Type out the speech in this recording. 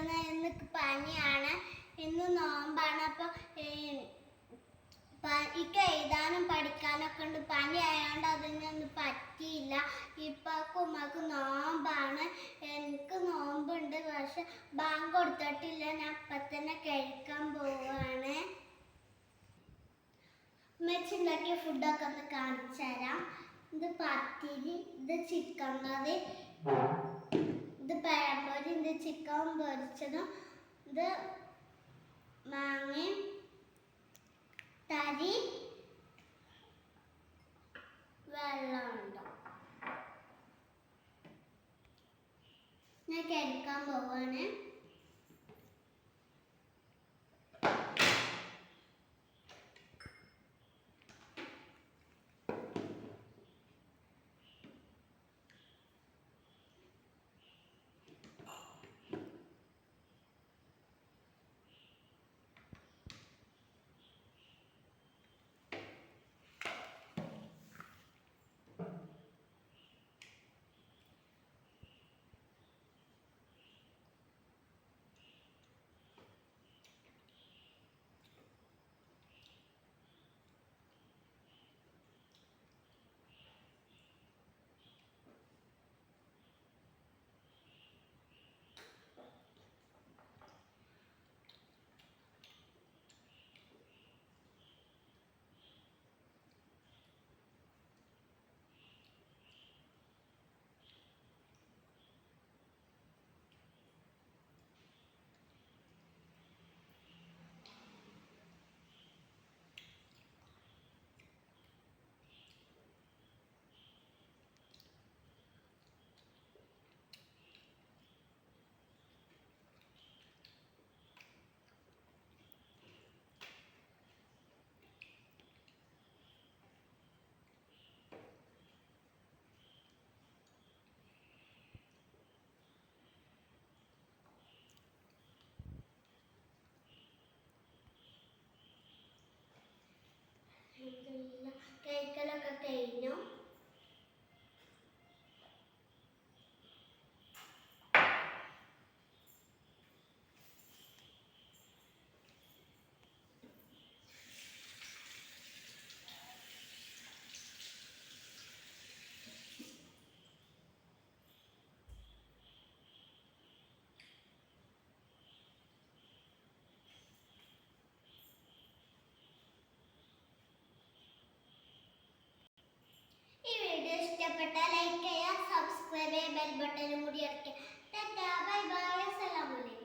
പറ്റുന്ന ഇന്ന് പനിയാണ്. ഇന്ന് നോമ്പാണ്. അപ്പൊ ഇക്ക എഴുതാനും പഠിക്കാനൊക്കെ ഉണ്ട്. പനി ആയതുകൊണ്ട് അതിനൊന്നും പറ്റിയില്ല. ഇപ്പൊക്കെ ഉമ്മക്ക് നോമ്പാണ്. എനിക്ക് നോമ്പുണ്ട്. പക്ഷെ ബാങ്ക് കൊടുത്തിട്ടില്ല. ഞാൻ അപ്പം തന്നെ കഴിക്കാൻ പോവാണ്. ഉമ്മച്ചുണ്ടാക്കിയ ഫുഡൊക്കെ ഒന്ന് കാണിച്ചു തരാം. ഇത് പത്തിരി ഇത് ചിക്കൻ കറി. ഇത് പഴംപൊരി ഇത് ചിക്കൻ പൊരിച്ചതും ഇത് മാങ്ങയും തരി വെള്ളമുണ്ട് ഞാൻ കഴിക്കാൻ പോവാണ്. കഴിക്കലൊക്കെ കഴിഞ്ഞു. ഇഷ്ടപ്പെട്ടാൽ ലൈക്ക് ചെയ്യുക സബ്സ്ക്രൈബ് ചെയ്യുക ബെൽ ബട്ടനും കൂടി അടിക്കുക ബൈ ബൈ അസ്സലാമലൈക്കും